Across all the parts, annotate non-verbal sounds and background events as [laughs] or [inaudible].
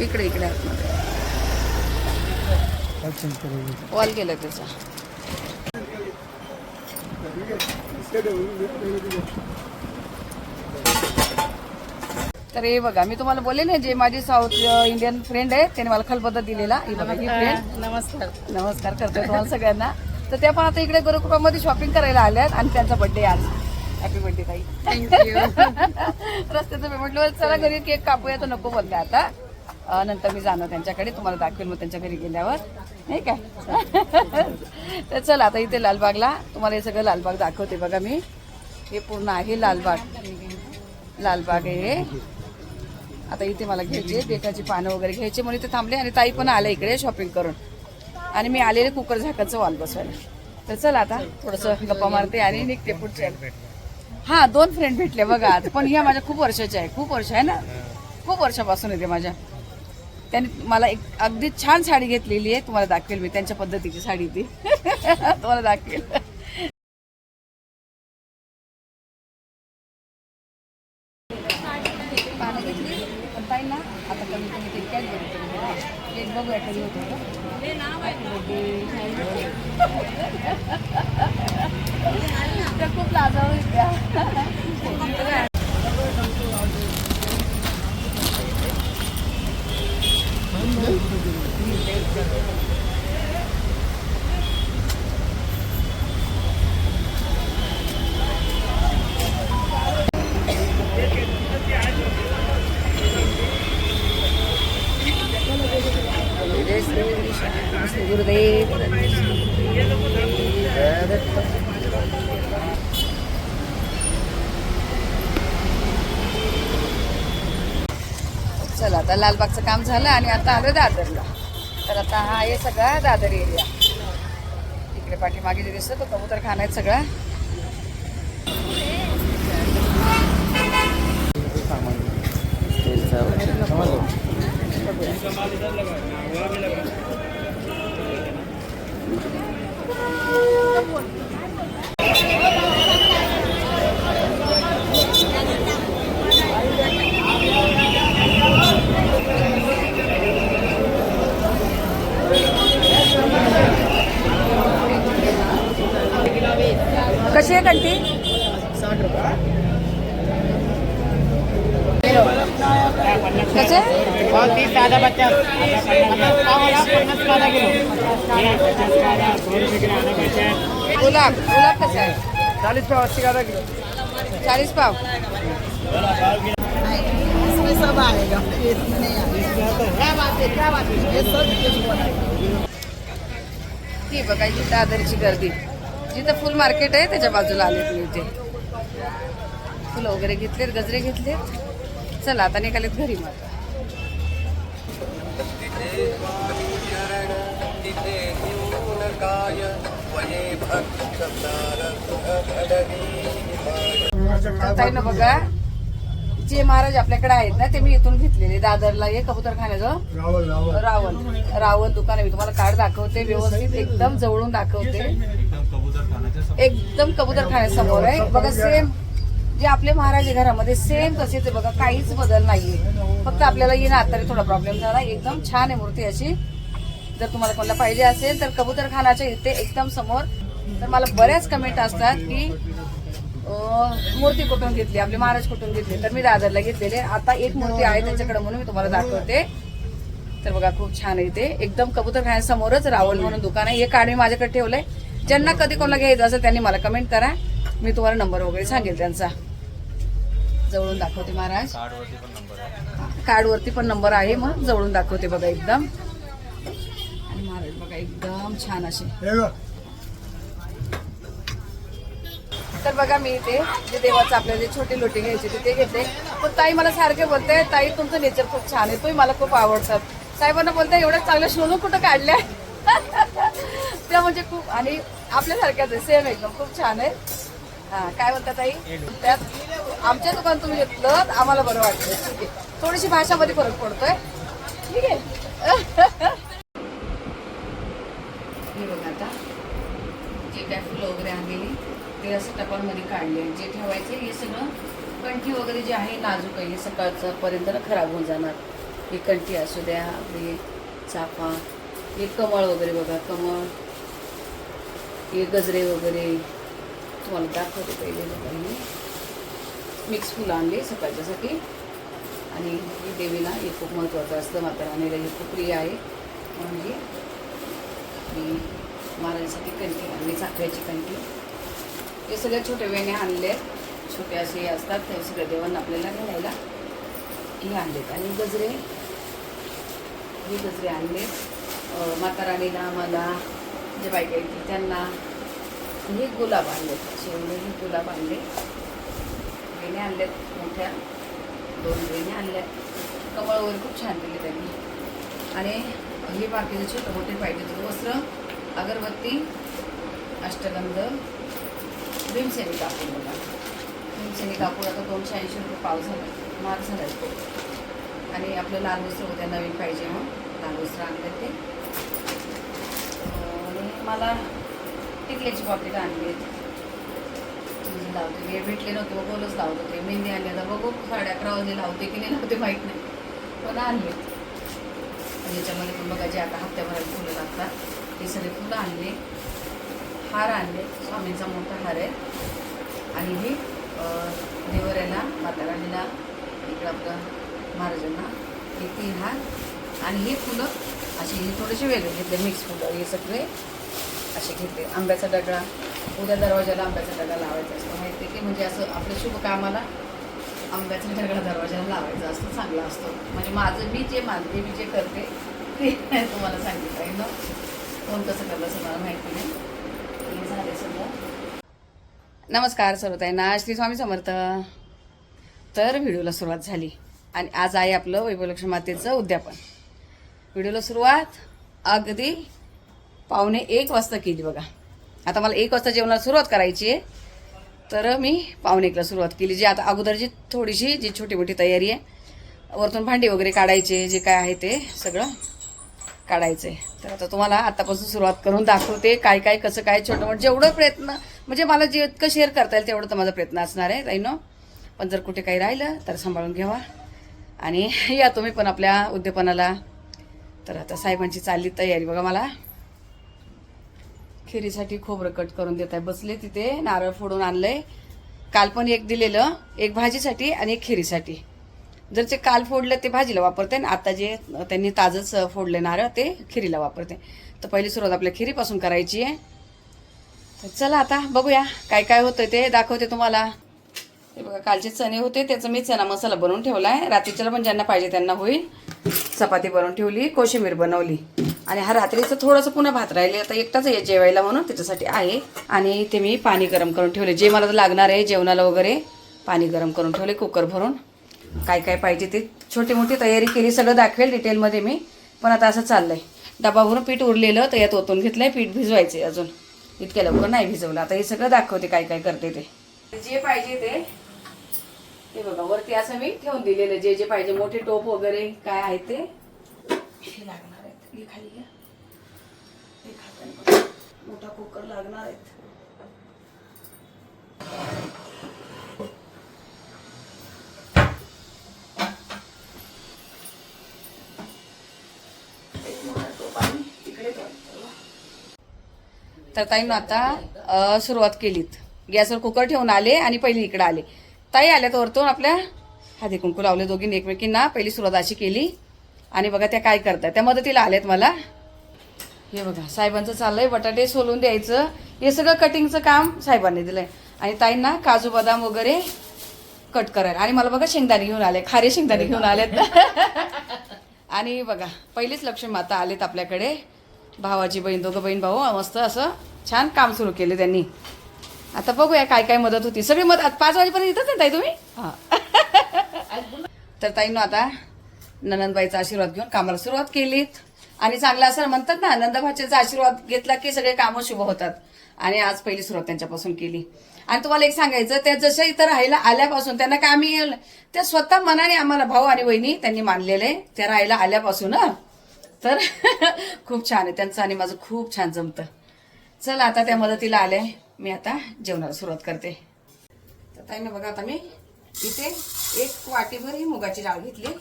इकडे इकडे आतमध्ये वॉल गेलं त्याचा. तर हे बघा मी तुम्हाला बोलले ना जे माझी साऊथ इंडियन फ्रेंड आहे त्याने मला खलबत्ता दिलेला. नमस्कार. नमस्कार करते तुम्हाला सगळ्यांना. तर त्या पण आता इकडे गुरुकृपामध्ये शॉपिंग करायला आल्यात आणि त्यांचा बर्थडे आज. हॅपी बर्थडे ताई. [laughs] रस्त्याचं म्हटलं चला घरी केक कापूया तर नको बोलले आता. नंतर मी जाणार त्यांच्याकडे तुम्हाला दाखवेल मग त्यांच्या घरी गेल्यावर. नाही काय [laughs] तर चला आता इथे लालबागला तुम्हाला हे सगळं लालबाग दाखवते बघा मी. हे पूर्ण आहे लालबाग. लालबाग आहे हे. आता इथे मला घ्यायचे बेकाची पानं वगैरे घ्यायचे. म्हणून इथे थांबले आणि ताई पण आल्या इकडे शॉपिंग करून. आणि मी आलेले कुकर झाकाचं वाल बसवायला. तर चला आता थोडंसं गप्पा मारते आणि निघते पुढच्या. हा दोन फ्रेंड भेटले बघा. पण ह्या माझ्या खूप वर्षाच्या आहे खूप वर्ष आहे ना? खूप वर्षापासून येते माझ्या. त्यांनी मला एक अगदी छान साडी घेतलेली आहे. तुम्हाला दाखवेल मी त्यांच्या पद्धतीची साडी ती. [laughs] तुम्हाला दाखवेल. पानं घेतली. पण ताई ना आता कमी कमी ते एक बघूया होतं [laughs] त्या खूप [laughs] आहेत त्या गुरुदेव चला आता लालबागचं काम झालं आणि आता आलं दादरला. तर आता हा आहे सगळा दादर एरिया इकडे पाठीमागे जे दिसतं तो कबूतर खाना आहे सगळा कशी आहे कंटी कसे तीस साधा बच्चा पन्नास पावाला पन्नास पाला किलो गुलाब गुलाब कसं आहे? चालीस पाव अस्सी का किलो. चाळीस पाव. इसमें सब आएगा इसमें नहीं आएगा क्या बात है क्या बात है ये सब चीज़ ती बघायची दादरची गर्दी. जिथं फुल मार्केट आहे त्याच्या बाजूला आले मी इथे. फुलं वगैरे घेतलेत गजरे घेतलेत. चला आता निघालेत घरी मग. ताई ना बघा जे महाराज आपल्याकडे आहेत ना ते मी इथून घेतलेले दादरला हे कबूतर खाण्याचं. रावण रावण. दुकान आहे मी तुम्हाला कार्ड दाखवते व्यवस्थित एकदम जवळून दाखवते. एकदम कबूतर खाण्यासमोर आहे. बघा सेम जे आपले महाराज आहे घरामध्ये सेम तसेच बघा काहीच बदल नाहीये. फक्त आपल्याला येणं आता थोडा प्रॉब्लेम झाला. एकदम छान आहे मूर्ती अशी. जर तुम्हाला कोणाला पाहिजे असेल तर कबूतर खानाच्या इथे एकदम समोर. तर मला बऱ्याच कमेंट असतात की मूर्ती कुठून घेतली? आपले महाराज कुठून घेतले? तर मी दादरला घेतलेले. आता एक मूर्ती आहे त्यांच्याकडे म्हणून मी तुम्हाला दाखवते. तर बघा खूप छान आहे इथे एकदम कबूतर खाण्यासमोरच रावल म्हणून दुकान आहे. हे कार्ड मी माझ्याकडे ठेवलंय. ज्यांना कधी कोणाला घ्यायचं असेल त्यांनी मला कमेंट करा. मी तुम्हाला नंबर वगैरे सांगेल त्यांचा. जवळून दाखवते महाराज. कार्डवरती पण नंबर आहे मग जवळून दाखवते बघा एकदम. आणि महाराज बघा एकदम छान असे. तर बघा मी इथे जे देवाचं आपल्याला जे छोटे लोटे घ्यायचे ते घेते. पण ताई मला सारखे बोलते ताई तुमचं नेचर खूप छान आहे तुम्ही मला खूप आवडतात. साहेबांना बोलते एवढ्या चांगल्या शोधून कुठं काढल्या? [laughs] त्या म्हणजे खूप आणि आपल्यासारख्याच आहे सेम एकदम खूप छान आहे. हा काय म्हणता ताई? त्यात आमच्या दुकान तुम्ही घेतलं आम्हाला बरं वाटतं. ठीक आहे. थोडीशी भाषामध्ये फरक पडतोय. ठीक आहे. हे बघा आता जे काय फुलं वगैरे आलेली ते असं टपांमध्ये काढले. जे ठेवायचे हे सगळं कंठी वगैरे जे आहे नाजूक आहे हे सकाळचं पर्यंत खराब होऊन जाणार. ही कंठी असू द्या आपली चाफा हे कमळ वगैरे बघा कमळ हे गजरे वगैरे. तुम्हाला दाखवते पहिले बघा मिक्स फुलं आणली सकाळच्यासाठी. आणि ही देवीला हे खूप महत्त्वाचं असतं माता राणीला हे खूप प्रिय आहे. म्हणजे मी महाराजांसाठी कंठी आणली साखरेची कंठी हे सगळ्या छोटे वेणे आणले छोटे असे असतात त्या सगळ्या देवांना आपल्याला घालायला हे आणलेत आणि गजरे हे गजरे आणले अं, माता राणीला मला जे बायका त्यांना हे गुलाब आणलेत असे हे गुलाब आणले वेण्या आणल्यात मोठ्या. दोन वेण्या आणल्या. कमळ वगैरे खूप छान दिले त्यांनी. आणि हे बाकीचे छोटे मोठे पाहिजे तर वस्त्र अगरबत्ती अष्टगंध भीमसेनी कापूर बघा. भीमसेनी कापूर आता दोनशे ऐंशी रुपये पाव झाला मार झाला आहे तो. आणि आपलं लाल वस्त्र होत्या नवीन पाहिजे मग लाल वस्त्र आणले ते. आणि मला टिकल्याची पॉकेट आणली आहेत लावते वेळ भेटले नव्हते मग बोलच लावत होते. मेहंदी आणली आता बघू साडे अकरा वाजले लावते की नाही लावते माहीत नाही. पण आणले. आणि याच्यामध्ये पण बघा जे आता हप्त्याभरात फुलं लागतात हे सगळे फुलं आणले. हार आणले. स्वामींचा मोठा हार आहे. आणि हे देवऱ्याला माता राणीला इकडं आपलं महाराजांना हे तीन हार. आणि हे फुलं असे हे थोडेसे वेगळे घेतले मिक्स फुलं हे सगळे असे घेतले. आंब्याचा डगळा उद्या दरवाजाला आंब्याचा डगळा लावायचा असतो. माहिती की म्हणजे असं आपल्या शुभ कामाला आंब्याचा डगळा दरवाजाला लावायचा असतो. चांगला असतो. म्हणजे माझं मी जे मानते मी जे करते ते तुम्हाला सांगितलं. आहे ना कोण कसं करलं असं मला माहिती नाही. हे झाले सगळं नमस्कार सर्वताईंना. श्री स्वामी समर्थ. तर व्हिडिओला सुरुवात झाली. आणि आज आहे आपलं वैभवलक्ष्मी मातेचं उद्यापन. व्हिडिओला सुरुवात अगदी पावणे एक वाजता केली बघा. आता मला एक वाजता जेवणाला सुरुवात करायची आहे. तर मी पाहुणेकला एकला सुरुवात केली जी आता अगोदरची थोडीशी जी छोटी मोठी तयारी आहे. वरतून भांडी वगैरे काढायचे जे काय आहे ते सगळं काढायचं आहे तर आता तुम्हाला आतापासून सुरुवात करून दाखवते काय काय कसं काय छोटं मोठं जेवढं प्रयत्न म्हणजे मला जे इतकं शेअर करता येईल तेवढं तर माझा प्रयत्न असणार आहे राईनो पण जर कुठे काही राहिलं तर सांभाळून घ्यावा. आणि या तुम्ही पण आपल्या उद्यापनाला तर आता साहेबांची चालली तयारी. बघा मला खिरीसाठी खोबरं कट करून देत आहे. बसले तिथे नारळ फोडून आणलंय. काल पण एक दिलेलं एक भाजीसाठी आणि एक खिरीसाठी. जर ते काल फोडलं ते भाजीला वापरते आणि आता जे त्यांनी ताजंच फोडले नारळ ते खिरीला वापरते. तर पहिली सुरुवात आपल्या खिरीपासून करायची आहे. तर चला आता बघूया काय काय होतं ते दाखवते तुम्हाला. हे बघा कालचे चणे होते त्याचा मी चणा मसाला बनवून ठेवला आहे. रात्रीच्याला पण ज्यांना पाहिजे त्यांना होईल. चपाती बनवून ठेवली कोशिंबीर बनवली. आणि हा रात्रीचं थोडंसं पुन्हा भात राहिले. आता एकटाच आहे जेवायला म्हणून त्याच्यासाठी आहे. आणि ते मी पाणी गरम करून ठेवले. जे मला लागणार आहे जेवणाला वगैरे पाणी गरम करून ठेवले कुकर भरून. काय काय पाहिजे ते छोटी मोठी तयारी केली सगळं दाखवेल डिटेलमध्ये मी. पण आता असं चाललंय. डबा भरून पीठ उरलेलं तर यात ओतून घेतलंय पीठ भिजवायचे अजून. इतक्या लवकर नाही भिजवलं. आता हे सगळं दाखवते काय काय करते ते. जे पाहिजे ते हे बघा वरती असं मी ठेवून दिलेलं जे जे पाहिजे मोठे टोप वगैरे काय आहे ते. हे लागणार आहेत. हे खाली घ्या. हे. मोठा कुकर लागणार आहेत. तर ताईनं आता सुरुवात केलीत. गॅसवर कुकर ठेवून आले आणि पहिली इकडे आले. ताई आल्या तर वरतून आपल्या. हाती कुंकू लावले दोघींनी एकमेकींना. पहिली सुरुवात अशी केली. आणि बघा त्या काय करताय त्या मदतीला आल्यात मला. हे बघा साहेबांचं चाललंय. बटाटे सोलून द्यायचं. हे सगळं कटिंगचं काम साहेबांनी दिलंय. आणि ताईंना काजू बदाम वगैरे कट करायला. आणि मला बघा शेंगदाणे घेऊन आले खारे शेंगदाणे घेऊन आलेत. [laughs] आणि बघा पहिलीच लक्ष्मी माता आलेत आपल्याकडे. भावाची बहीण दोघं बहीण भाऊ. मस्त असं छान काम सुरू केले त्यांनी. आता बघूया काय काय मदत होती. सगळी मदत पाच वाजेपर्यंत येतच ना ताई तुम्ही? हा. [laughs] तर ताईनं आता ननंदबाईचा आशीर्वाद घेऊन कामाला सुरुवात केलीत आणि चांगलं असं म्हणतात ना नंदभाचेचा आशीर्वाद घेतला की सगळे कामं शुभ होतात. आणि आज पहिली सुरुवात त्यांच्यापासून केली. आणि तुम्हाला एक सांगायचं त्या जशा इथं राहायला आल्यापासून त्यांना काय आम्ही त्या स्वतः मनाने आम्हाला भाऊ आणि वहिनी त्यांनी मानलेले त्या राहायला आल्यापासून. तर [laughs] खूप छान आहे. त्यांचं आणि माझं खूप छान जमतं. चला आता त्या मदतीला आले मी आता जेवणाला सुरुवात करते. तर ताईनं बघा आता मी इथे एक वाटीभर ही मुगाची डाळ घेतली.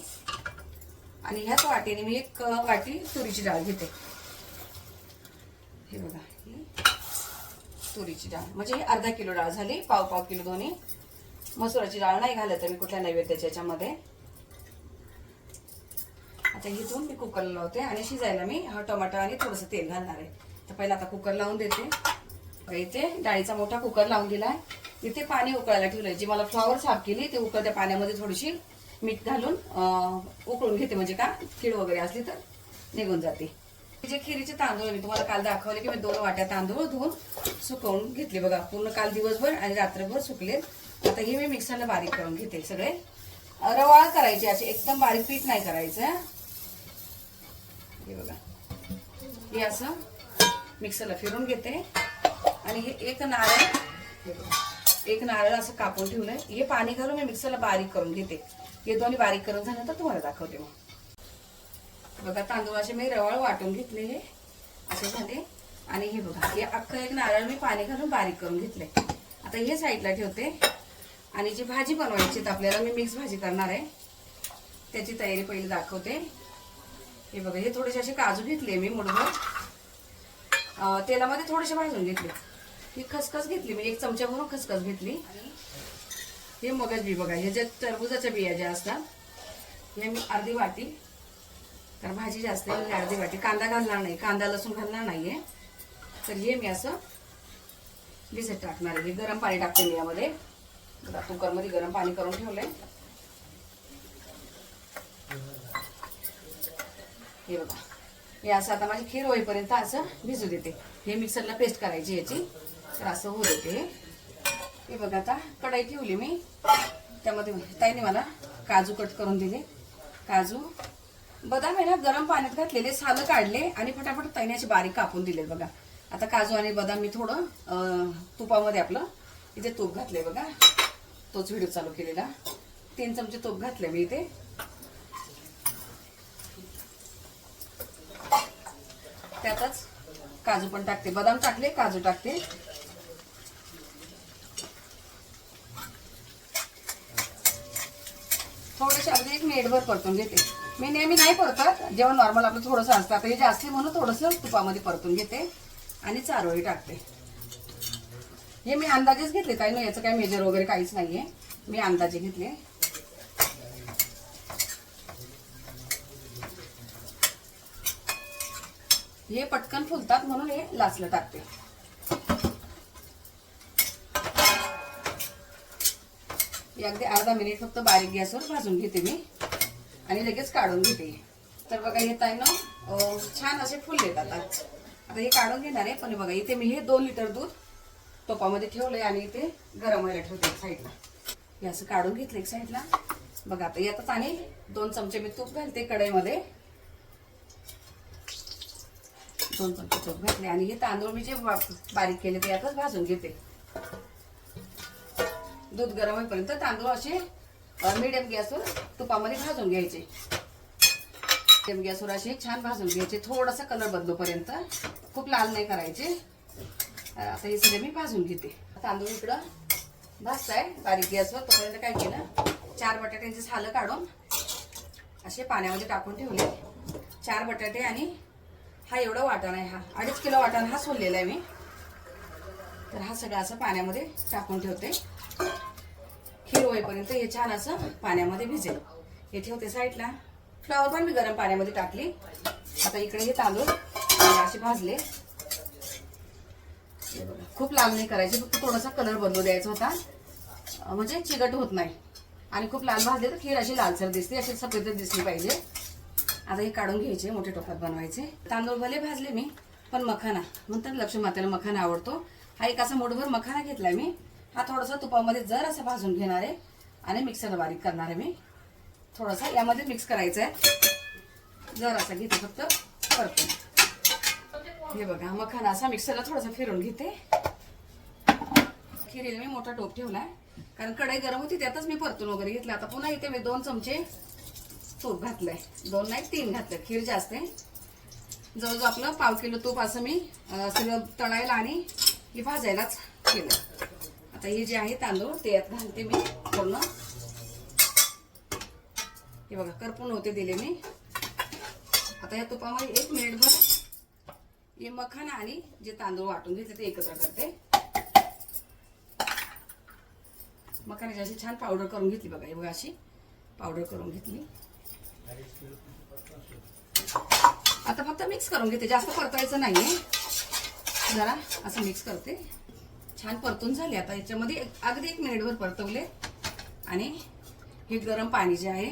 आणि ह्याच वाटीने मी एक वाटी तुरीची डाळ घेते. हे बघा ही तुरीची डाळ. म्हणजे ही अर्धा किलो डाळ झाली पाव पाव किलो दोन्ही. मसुराची डाळ नाही घालत मी कुठल्या नैवेद्याच्या याच्यामध्ये. आता ही दोन मी कुकरला लावते आणि शिजायला मी हा टमाटर आणि थोडंसं तेल घालणार आहे. तर पहिला आता कुकर लावून देते. इथे डाळीचा मोठा कुकर लावून दिलाय. इथे पाणी उकळायला ठेवलंय. जी मला फ्लॉवर साफ केली ते उकळत्या पाण्यामध्ये थोडीशी मीठ घालून उकळून घेते. म्हणजे का? कीड वगैरे असली तर निघून जाते. जे खिरीचे तांदूळ मी तुम्हाला काल दाखवले की मी दोन वाट्या तांदूळ धुवून सुकवून घेतले बघा. पूर्ण काल दिवसभर आणि रात्रभर सुकले. आता हे मी मिक्सरला बारीक करून घेते सगळे. रवाळ करायचे असे. एकदम बारीक पीठ नाही करायचं. हे बघा. हे असं मिक्सरला फिरून घेते. आणि हे एक नारळ हे एक नारळ असं कापून ठेवलंय हे पाणी घालून मी मिक्सरला बारीक करून घेते. हे दोन्ही बारीक करून झाल्यानंतर तुम्हाला दाखवते मग. बघा तांदूळाचे मी रवाळ वाटून घेतले हे. असे झाले. आणि हे बघा हे अख्खं एक नारळ मी पाणी घालून बारीक करून घेतले. आता हे साईडला ठेवते. आणि जी भाजी बनवायची तर आपल्याला मी मिक्स भाजी करणार आहे. त्याची तयारी पहिली दाखवते. हे बघा हे थोडेसे असे काजू घेतले मी मुठभर. तेलामध्ये थोडेसे भाजून घेतले. ही खसखस घेतली मी एक चमचा भरून खसखस घेतली. हे मगज बी बघा हे ज्या टरबुजाच्या बिया ज्या असतात हे मी अर्धी वाटी तर भाजी जास्त आहे म्हणजे अर्धी वाटी. कांदा घालणार नाही कांदा लसूण घालणार नाहीये. तर हे मी असं भिजत टाकणार आहे. हे गरम पाणी टाकते मी यामध्ये. बघा कुकरमध्ये गरम पाणी करून ठेवलं आहे हे बघा. हे असं आता माझी खीर होईपर्यंत असं भिजू देते. हे मिक्सरला पेस्ट करायची याची. असं होऊ देते हे. बघा आता कढाई ठेवली मी. त्यामध्ये ताईने मला काजू कट करून दिले. काजू. बदाम आहे ना गरम पाण्यात घातलेले सालं काढले आणि फटाफट तैन्याचे बारीक कापून दिले बघा. आता काजू आणि बदाम मी थोडं तुपामध्ये आपलं इथे तूप घातले बघा. तोच व्हिडिओ चालू केलेला. तीन चमचे तूप घातले मी इथे. त्यातच काजू पण टाकते. बदाम टाकले काजू टाकते. थोडेसे अगदी एक मिनिटभर परतून घेते. मी नेहमी नाही परतत जेव्हा नॉर्मल आपलं थोडंसं असतं. आता हे जास्त म्हणून थोडंसं तुपामध्ये परतून घेते आणि चारोळी टाकते. हे मी अंदाजेच घेतले काय नाही याचं काय मेजर वगैरे काहीच नाही आहे मी अंदाजे घेतले. हे पटकन फुलतात म्हणून हे लाचलं टाकते. अगदी अर्धा मिनिट फक्त बारीक गॅसवर भाजून घेते मी. आणि लगेच काढून घेते. तर बघा हे ताई ना छान असे फुल जातात आता हे काढून घेणार आहे पण बघा इथे मी हे दोन लिटर दूध टोपामध्ये ठेवलंय आणि इथे गरम व्हायला ठेवते एक साईडला हे असं काढून घेतलं एक साईडला बघा आता यातच आणि दोन चमचे मी तूप घालते कढईमध्ये. दोन चमचे तूप घातले. आणि हे तांदूळ मी जे बारीक केले ते यातच भाजून घेते. दूध गरम होईपर्यंत तांदूळ असे मिडियम गॅसवर तुपामध्ये भाजून घ्यायचे. मिडियम गॅसवर असे छान भाजून घ्यायचे. थोडासा कलर बदलोपर्यंत खूप लाल नाही करायचे. आता हे सगळे मी भाजून घेते. तांदूळ इकडं भाजताय. बारीक गॅसवर तोपर्यंत काय केलं चार बटाट्यांचे झालं काढून असे पाण्यामध्ये टाकून ठेवले. चार बटाटे आणि हा एवढा वाटण आहे हा. अडीच किलो वाटण हा सोललेला आहे मी. तर हा सगळा असं पाण्यामध्ये टाकून ठेवते. खीर होईपर्यंत हे छान असं पाण्यामध्ये भिजेल. हे ठेवते साईडला. फ्लावर पण मी गरम पाण्यामध्ये टाकली. आता इकडे हे तांदूळ असे भाजले. खूप लाल नाही करायचे फक्त थोडासा कलर बदलू द्यायचा होता. म्हणजे चिकट होत नाही. आणि खूप लाल भाजले तर खीर अशी लालसर दिसते अशी सफेद दिसली पाहिजे. आता हे काढून घ्यायचे मोठ्या टोपात बनवायचे. तांदूळ भले भाजले मी पण मखाना म्हणतात लक्ष्मी मातेला मखाना आवडतो. हा एक असा मोठभर मखाना घेतलाय मी. हा थोडासा तुपामध्ये जर असं भाजून घेणार आहे आणि मिक्सर बारीक करणार आहे मी. थोडासा यामध्ये मिक्स करायचं आहे जर असा घेते फक्त परतून. हे बघा मखाना असा मिक्सरला थोडासा फिरून घेते. खिरीला मी मोठा टोप ठेवला आहे कारण कढई गरम होती त्यातच मी परतून वगैरे घेतलं. आता पुन्हा इथे मी दोन चमचे तूप घातलंय. दोन नाही तीन घातलं खीर जास्त आहे. जवळजवळ आपलं पाव किलो तूप असं मी सगळं तळायला आणि हे भाजायलाच केलं. आता हे जे आहे तांदूळ ते यात घालते मी पूर्ण. हे बघा करपून होते दिले मी. आता या तुपामध्ये एक मिनिटभर हे मखाना आणि जे तांदूळ वाटून घेतले ते एकत्र करते. मखाण्याची अशी छान पावडर करून घेतली बघा हे बघा अशी पावडर करून घेतली. आता फक्त मिक्स करून घेते जास्त परतायचं नाही जरा असं मिक्स करते. छान परतून झाले. आता याच्यामध्ये एक- अगदी एक मिनिटभर परतवले. आणि हे गरम पाणी जे आहे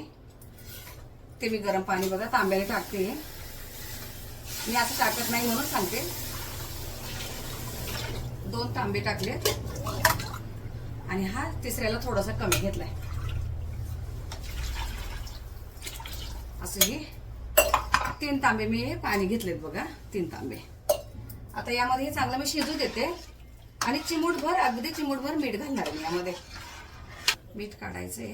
ते मी गरम पाणी बघा तांब्याने टाकते. मी असं टाकत नाही म्हणून सांगते. दोन तांबे टाकले आणि हा तिसऱ्याला थोडासा कमी घेतलाय. असं हे तीन तांबे मी हे पाणी घेतलेत बघा तीन तांबे. आता यामध्ये हे चांगलं मी शिजू देते. आणि चिमूटभर अगदी चिमूटभर मीठ घालणार मी यामध्ये. मीठ काढायचंय.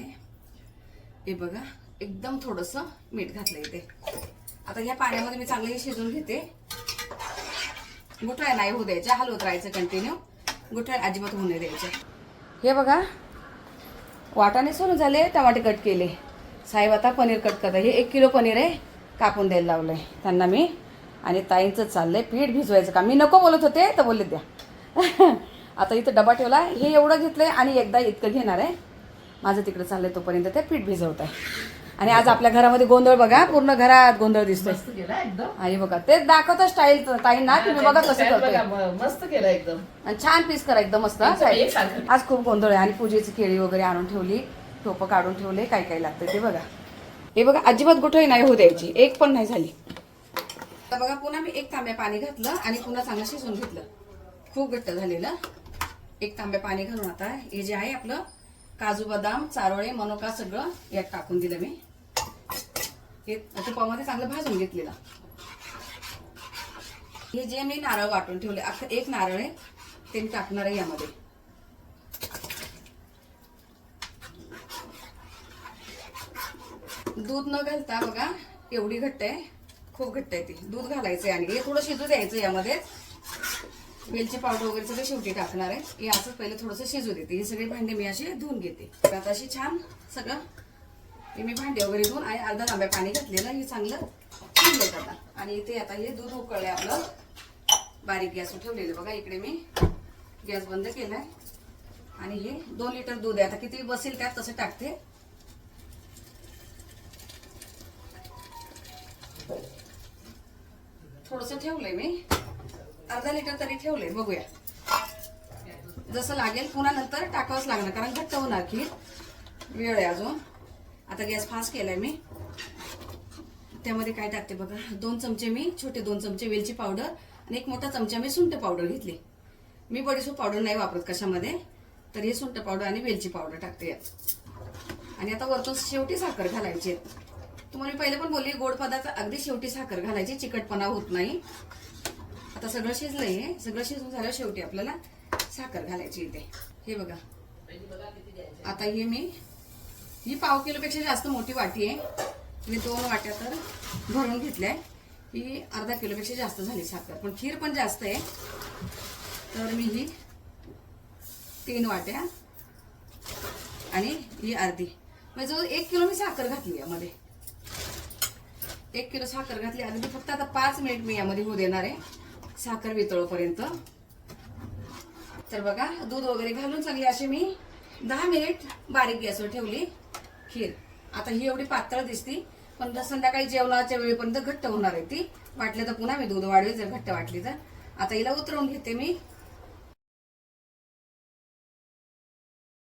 हे बघा एकदम थोडस मीठ घातलं इथे. आता ह्या पाण्यामध्ये मी चांगलं शिजून घेते. गुठळ्या नाही होऊ द्यायच्या हलवत राहायचं कंटिन्यू गुठळ्या अजिबात होऊ नाही द्यायच्या हे बघा वाटाणे सुरू झाले टमाटे कट केले. साहेब आता पनीर कट करता हे एक किलो पनीर आहे कापून द्यायला लावलंय त्यांना मी. आणि ताईंचं चाललंय पीठ भिजवायचं का मी नको बोलत होते तर बोलले द्या. [laughs] आता इथं डबा ठेवला हे एवढं घेतलंय आणि एकदा इतकं घेणार आहे. माझं तिकडे चाललंय तोपर्यंत ते पीठ भिजवत आहे. आणि आज आपल्या घरामध्ये गोंधळ बघा पूर्ण घरात गोंधळ दिसतोय. मस्त केला एकदम. आणि बघा ते दाखवतं स्टाईल ताईंना तुम्ही बघा कसं करतोय. म- मस्त केला एकदम. आणि छान पीस करा एकदम मस्त. आज खूप गोंधळ आहे आणि पूजेची केळी वगैरे आणून ठेवली टोपं काढून ठेवले काय काय लागतं ते बघा. हे बघा अजिबात गुठळी नाही होऊ द्यायची एक पण नाही झाली. बघा पुन्हा मी एक तांब्या पाणी घातलं आणि पुन्हा चांगलं शिजवून घेतलं. खूप घट्ट झालेलं. एक तांब्या पाणी घालून आता हे जे आहे आपलं काजू बदाम चारोळे मनोका सगळं यात टाकून दिलं मी. हे तुपामध्ये चांगलं भाजून घेतलेलं. हे जे मी नारळ वाटून ठेवले अख्खं एक नारळ आहे ते मी टाकणार आहे यामध्ये. दूध न घालता बघा एवढी घट्ट आहे खूप घट्ट आहे ती. दूध घालायचंय आणि हे थोडं शिजू द्यायचं यामध्ये. वेलची पावडर वगैरे सगळं शेवटी टाकणार आहे. हे असंच पहिले थोडंसं शिजू देते. हे सगळे भांडे मी असे धुवून घेते. तर आता अशी छान सगळं हे मी भांडे वगैरे धुवून आणि अर्धा तांब्या पाणी घातलेलं हे चांगलं शिजलं आता. आणि इथे आता हे दूध उकळलंय आपलं. बारीक गॅसवर ठेवलेलं बघा. इकडे मी गॅस बंद केलाय. आणि हे दोन लिटर दूध आहे. आता किती बसेल त्यात तसं टाकते. थोडस ठेवलंय मी. अर्धा लिटर तरी ठेवलंय बघूया. जसं लागेल पुन्हा नंतर टाकावंच लागणार कारण घट्ट होणार खीर. वेळ आहे अजून. आता गॅस फास्ट केलाय मी. त्यामध्ये काय टाकते बघा दोन चमचे मी छोटे दोन चमचे वेलची पावडर आणि एक मोठा चमचा मी सुंठ पावडर घेतली. मी बडीसूप पावडर नाही वापरत कशामध्ये तर हे सुंठ पावडर आणि वेलची पावडर टाकते यात. आणि आता वरतून शेवटी साखर घालायची तुम्हाला मी पहिले पण बोलली गोड पदार्थ अगदी शेवटी साखर घालायची चिकटपणा होत नाही. आता सगळं शिजलंय हे सगळं शिजून झालं शेवटी आपल्याला साखर घालायची इथे. हे बघा. आता हे मी ही पाव किलोपेक्षा जास्त मोठी वाटी आहे. मी दोन वाट्या तर भरून घेतल्या ही अर्धा किलोपेक्षा जास्त झाली साखर. पण खीर पण जास्त आहे. तर मी ही तीन वाट्या आणि ही अर्धी. म्हणजे जवळ एक किलो मी साखर घातली यामध्ये. एक किलो साखर घातली. अगदी फक्त आता पाच मिनिट मी यामध्ये होऊ देणार आहे. साखर वितळोपर्यंत. तर बघा दूध वगैरे घालून चांगली अशी मी दहा मिनिट बारीक गॅसवर ठेवली खीर. आता ही एवढी पातळ दिसती पण संध्याकाळी जेवणाच्या वेळेपर्यंत घट्ट होणार आहे ती. वाटलं तर पुन्हा मी दूध वाढवेल जर घट्ट वाटली तर. आता हिला उतरवून घेते मी.